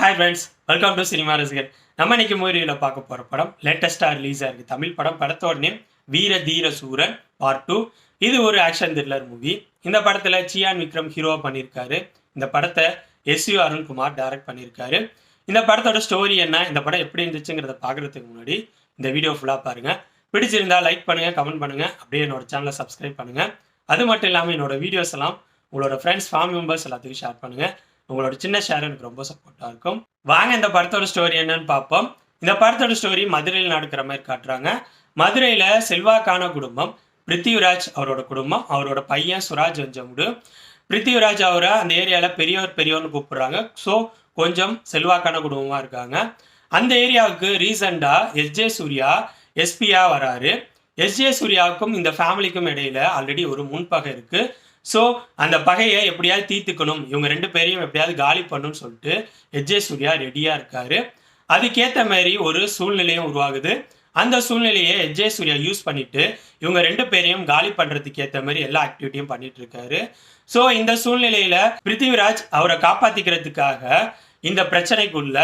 Hi friends welcome to cinema ரசிகர் நம்ம இன்னைக்கு மூவியில் பார்க்க போகிற படம் லேட்டஸ்டாக ரிலீஸாக இருக்குது தமிழ் படம். படத்தோட நேம் வீர தீர சூரன் பார்ட் டூ இது ஒரு ஆக்ஷன் த்ரில்லர் மூவி இந்த படத்தில் சியான் விக்ரம் ஹீரோ பண்ணியிருக்காரு இந்த படத்தை எஸ் யு அருண்குமார் டைரக்ட் பண்ணியிருக்காரு இந்த படத்தோட ஸ்டோரி என்ன இந்த படம் எப்படி இருந்துச்சுங்கிறத பார்க்குறதுக்கு முன்னாடி இந்த வீடியோ ஃபுல்லாக பாருங்கள் பிடிச்சிருந்தா லைக் பண்ணுங்கள் கமெண்ட் பண்ணுங்கள் அப்படியே என்னோட சேனலை சப்ஸ்கிரைப் பண்ணுங்கள் அது மட்டும் இல்லாமல் என்னோட வீடியோஸ் எல்லாம் உங்களோட ஃப்ரெண்ட்ஸ் ஃபேமிலி மெம்பர்ஸ் எல்லாத்துக்கும் ஷேர் பண்ணுங்கள் உங்களோட சின்ன ஷேர் எனக்கு ரொம்ப சப்போர்ட்டாக இருக்கும். வாங்க இந்த படத்தோட ஸ்டோரி என்னன்னு பார்ப்போம். இந்த படத்தோட ஸ்டோரி மதுரையில் நடக்கிற மாதிரி காட்டுறாங்க. மதுரையில் செல்வாக்கான குடும்பம் பிருத்திவிராஜ் அவரோட குடும்பம் அவரோட பையன் சுராஜ் வஞ்சமுடு. பிருத்திவிராஜ் அவரை அந்த ஏரியாவில் பெரியவர் பெரியவர்னு கூப்பிடுறாங்க. ஸோ கொஞ்சம் செல்வாக்கான குடும்பமாக இருக்காங்க. அந்த ஏரியாவுக்கு ரீசண்டாக எஸ்ஜே சூர்யா எஸ்பியா வராரு. எஸ்ஜே சூர்யாவுக்கும் இந்த ஃபேமிலிக்கும் இடையில ஆல்ரெடி ஒரு முன்பகை இருக்கு. ஸோ அந்த பகையை எப்படியாவது தீர்த்துக்கணும். இவங்க ரெண்டு பேரையும் எப்படியாவது காலி பண்ணணும்னு சொல்லிட்டு எஜே சூர்யா ரெடியாக இருக்காரு. அதுக்கேற்ற மாதிரி ஒரு சூழ்நிலையும் உருவாகுது. அந்த சூழ்நிலையை எஜே சூர்யா யூஸ் பண்ணிட்டு இவங்க ரெண்டு பேரையும் காலி பண்றதுக்கு ஏற்ற மாதிரி எல்லா ஆக்டிவிட்டியும் பண்ணிட்டு இருக்காரு. ஸோ இந்த சூழ்நிலையில பிருத்திவிராஜ் அவரை காப்பாத்திக்கிறதுக்காக இந்த பிரச்சனைக்குள்ள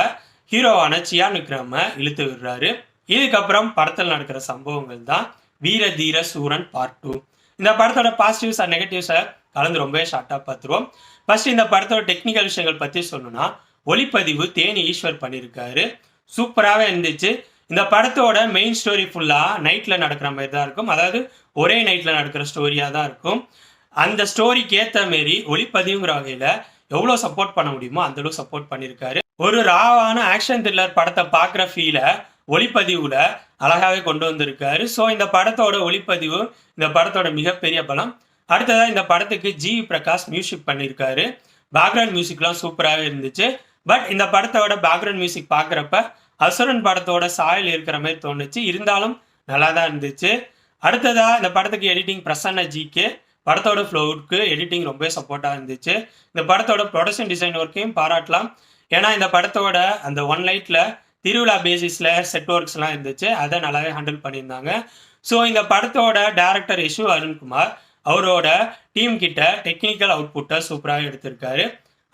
ஹீரோவான சியான் விக்ரம இழுத்து விடுறாரு. இதுக்கப்புறம் படத்தில் நடக்கிற சம்பவங்கள் தான் வீர தீர சூரன் பார்ட் டூ இந்த படத்தோட பாசிட்டிவ்ஸ் அண்ட் நெகட்டிவ்ஸை கலந்து ரொம்பவே ஷார்ட்டாக பார்த்துருவோம். ஃபர்ஸ்ட் இந்த படத்தோட டெக்னிக்கல் விஷயங்கள் பற்றி சொல்லணும்னா ஒளிப்பதிவு தேனி ஈஸ்வர் பண்ணியிருக்காரு சூப்பராகவே இருந்துச்சு. இந்த படத்தோட மெயின் ஸ்டோரி ஃபுல்லாக நைட்டில் நடக்கிற மாதிரி தான் இருக்கும். அதாவது ஒரே நைட்டில் நடக்கிற ஸ்டோரியாக தான் இருக்கும். அந்த ஸ்டோரிக்கு ஏற்ற மாரி ஒளிப்பதிவுங்கிற வகையில் எவ்வளோ சப்போர்ட் பண்ண முடியுமோ அந்த அளவுக்கு சப்போர்ட் பண்ணியிருக்காரு ஒரு ராவான ஆக்ஷன் த்ரில்லர் படத்தை பார்க்குற ஃபீலை ஒளிப்பதிவில் அழகாகவே கொண்டு வந்திருக்காரு. ஸோ இந்த படத்தோட ஒளிப்பதிவு இந்த படத்தோட மிகப்பெரிய பலம். அடுத்ததாக இந்த படத்துக்கு ஜி. பிரகாஷ் மியூசிக் பண்ணியிருக்காரு பேக்ரவுண்ட் மியூசிக்லாம் சூப்பராகவே இருந்துச்சு. பட் இந்த படத்தோட பேக்ரவுண்ட் மியூசிக் பார்க்குறப்ப அசுரன் படத்தோட சாயல் இருக்கிற மாதிரி தோணுச்சு. இருந்தாலும் நல்லா தான் இருந்துச்சு. அடுத்ததாக இந்த படத்துக்கு எடிட்டிங் பிரசன்ன ஜிக்கு படத்தோட ஃப்ளோவுக்கு எடிட்டிங் ரொம்ப சப்போர்ட்டாக இருந்துச்சு. இந்த படத்தோட ப்ரொடக்ஷன் டிசைன் ஒர்க்கையும் பாராட்டலாம். ஏன்னா இந்த படத்தோட அந்த ஒன் லைட்டில் திருவிழா பேசிஸில் செட் ஒர்க்ஸ்லாம் இருந்துச்சு. அதை நல்லாவே ஹேண்டில் பண்ணியிருந்தாங்க. ஸோ இந்த படத்தோட டேரக்டர் யஷு அருண்குமார் அவரோட டீம் கிட்ட டெக்னிக்கல் அவுட்புட்டை சூப்பராக எடுத்திருக்காரு.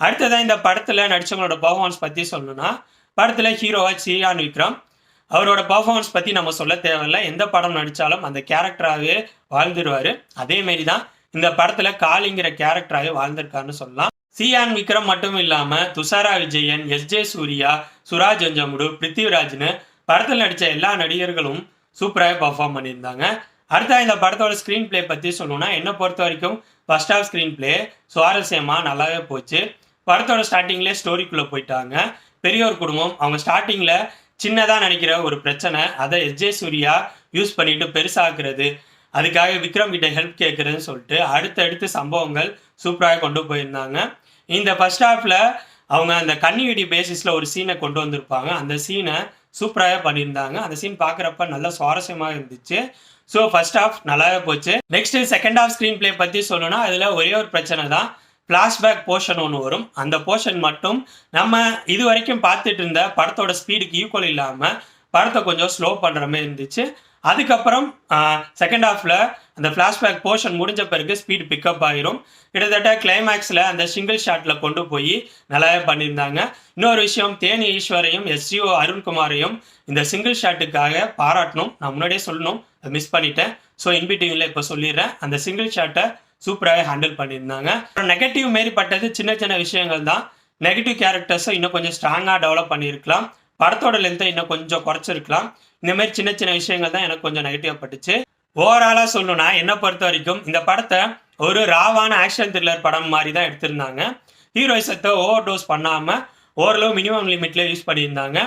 அடுத்ததான் இந்த படத்தில் நடிச்சவங்களோட பர்ஃபார்மன்ஸ் பற்றி சொல்லணும்னா படத்தில் ஹீரோவாக சியான் விக்ரம் அவரோட பர்ஃபார்மன்ஸ் பற்றி நம்ம சொல்ல தேவையில்ல. எந்த படம் நடித்தாலும் அந்த கேரக்டராகவே வாழ்ந்துருவார். அதேமாரி தான் இந்த படத்தில் காளிங்கிற கேரக்டராகவே வாழ்ந்திருக்காருன்னு சொல்லலாம். சியான் விக்ரம் மட்டும் இல்லாமல் துஷாரா விஜயன் எஸ் ஜே சூர்யா சுராஜ் அஞ்சமுடு பிருத்திவிராஜ்னு படத்தில் நடித்த எல்லா நடிகர்களும் சூப்பராக பர்ஃபார்ம் பண்ணியிருந்தாங்க. அடுத்தா இந்த படத்தோட ஸ்க்ரீன் ப்ளே பற்றி சொல்லணும்னா என்னை பொறுத்த வரைக்கும் ஃபர்ஸ்ட் ஆஃப் ஸ்க்ரீன் ப்ளே சுவாரஸ்யமாக நல்லாவே போச்சு. படத்தோட ஸ்டார்டிங்லேயே ஸ்டோரிக்குள்ளே போயிட்டாங்க. பெரியோர் குடும்பம் அவங்க ஸ்டார்டிங்கில் சின்னதாக நினைக்கிற ஒரு பிரச்சனை அதை எஸ்ஜே சூர்யா யூஸ் பண்ணிட்டு பெருசாக்குறது அதுக்காக விக்ரம் கிட்ட ஹெல்ப் கேட்குறேன்னு சொல்லிட்டு அடுத்தடுத்து சம்பவங்கள் சூப்பராக கொண்டு போயிருந்தாங்க. இந்த ஃபர்ஸ்ட் ஹாஃபில் அவங்க அந்த கன்னிவெடி பேசிஸில் ஒரு சீனை கொண்டு வந்திருப்பாங்க. அந்த சீனை சூப்பராகவே பண்ணியிருந்தாங்க. அந்த சீன் பார்க்குறப்ப நல்லா சுவாரஸ்யமாக இருந்துச்சு. ஸோ ஃபர்ஸ்ட் ஹாஃப் நல்லாவே போச்சு. Next second half screenplay பற்றி சொல்லணும்னா அதில் ஒரே ஒரு பிரச்சனை தான். ஃப்ளாஷ்பேக் போர்ஷன் ஒன்று வரும். அந்த போர்ஷன் மட்டும் நம்ம இது வரைக்கும் பார்த்துட்டு இருந்த படத்தோட ஸ்பீடுக்கு ஈக்குவல் இல்லாமல் படத்தை கொஞ்சம் ஸ்லோ பண்ணுற மாதிரி இருந்துச்சு. அதுக்கப்புறம் செகண்ட் ஹாஃபில் அந்த ஃப்ளாஷ்பேக் போர்ஷன் முடிஞ்ச பிறகு ஸ்பீட் பிக்கப் ஆகிரும் கிட்டத்தட்ட கிளைமேக்ஸில் அந்த சிங்கிள் ஷாட்டில் கொண்டு போய் நல்லாவே பண்ணியிருந்தாங்க. இன்னொரு விஷயம் தேனி ஈஸ்வரையும் எஸ்ஜிஓ அருண்குமாரையும் இந்த சிங்கிள் ஷாட்டுக்காக பாராட்டணும். நான் முன்னாடியே சொல்லணும் அதை மிஸ் பண்ணிட்டேன். ஸோ இன்பிட்டிங்கில் இப்போ சொல்லிடுறேன். அந்த சிங்கிள் ஷாட்டை சூப்பராகவே ஹேண்டில் பண்ணியிருந்தாங்க. அப்புறம் நெகட்டிவ் மாரி பட்டது சின்ன சின்ன விஷயங்கள் தான். நெகட்டிவ் கேரக்டர்ஸை இன்னும் கொஞ்சம் ஸ்ட்ராங்காக டெவலப் பண்ணியிருக்கலாம். படத்தோட லென்த்தை இன்னும் கொஞ்சம் குறைச்சிருக்கலாம். இந்த மாதிரி சின்ன சின்ன விஷயங்கள் தான் எனக்கு கொஞ்சம் நெகட்டிவாக பட்டுச்சு. ஓவராலாக சொல்லணும்னா என்னை பொறுத்த வரைக்கும் இந்த படத்தை ஒரு ராவான ஆக்ஷன் த்ரில்லர் படம் மாதிரி தான் எடுத்திருந்தாங்க. ஹீரோயிசத்தை ஓவர் டோஸ் பண்ணாமல் ஓரளவு மினிமம் லிமிட்ல யூஸ் பண்ணியிருந்தாங்க.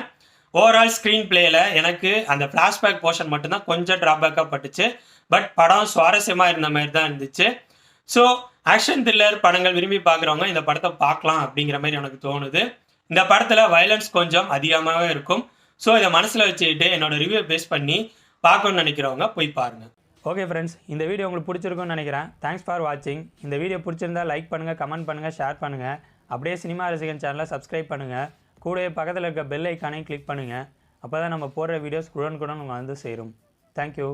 ஓவரால் ஸ்க்ரீன் பிளேயில் எனக்கு அந்த ஃப்ளாஷ்பேக் போர்ஷன் மட்டும்தான் கொஞ்சம் ட்ராபேக்காக பட்டுச்சு. பட் படம் சுவாரஸ்யமாக இருந்த மாதிரி தான் இருந்துச்சு. ஸோ ஆக்ஷன் த்ரில்லர் படங்கள் விரும்பி பார்க்குறவங்க இந்த படத்தை பார்க்கலாம் அப்படிங்கிற மாதிரி எனக்கு தோணுது. இந்த படத்தில் வயலன்ஸ் கொஞ்சம் அதிகமாகவே இருக்கும். ஸோ இதை மனசில் வச்சுக்கிட்டு என்னோடய ரிவ்யூ பேஸ் பண்ணி பார்க்கணும்னு நினைக்கிறவங்க போய் பாருங்கள் ஓகே ஃப்ரெண்ட்ஸ் இந்த வீடியோ உங்களுக்கு பிடிச்சிருக்கும்னு நினைக்கிறேன். தேங்க்ஸ் ஃபார் வாட்சிங் இந்த வீடியோ பிடிச்சிருந்தா லைக் பண்ணுங்கள் கமெண்ட் பண்ணுங்கள் ஷேர் பண்ணுங்கள் அப்படியே சினிமா ரசிகன் சேனலை சப்ஸ்கிரைப் பண்ணுங்கள் கூடவே பக்கத்தில் இருக்க பெல் ஐக்கானையும் கிளிக் பண்ணுங்கள் அப்போ தான் நம்ம போடுற வீடியோஸ் குடன் குடன் வந்து சேரும். தேங்க்யூ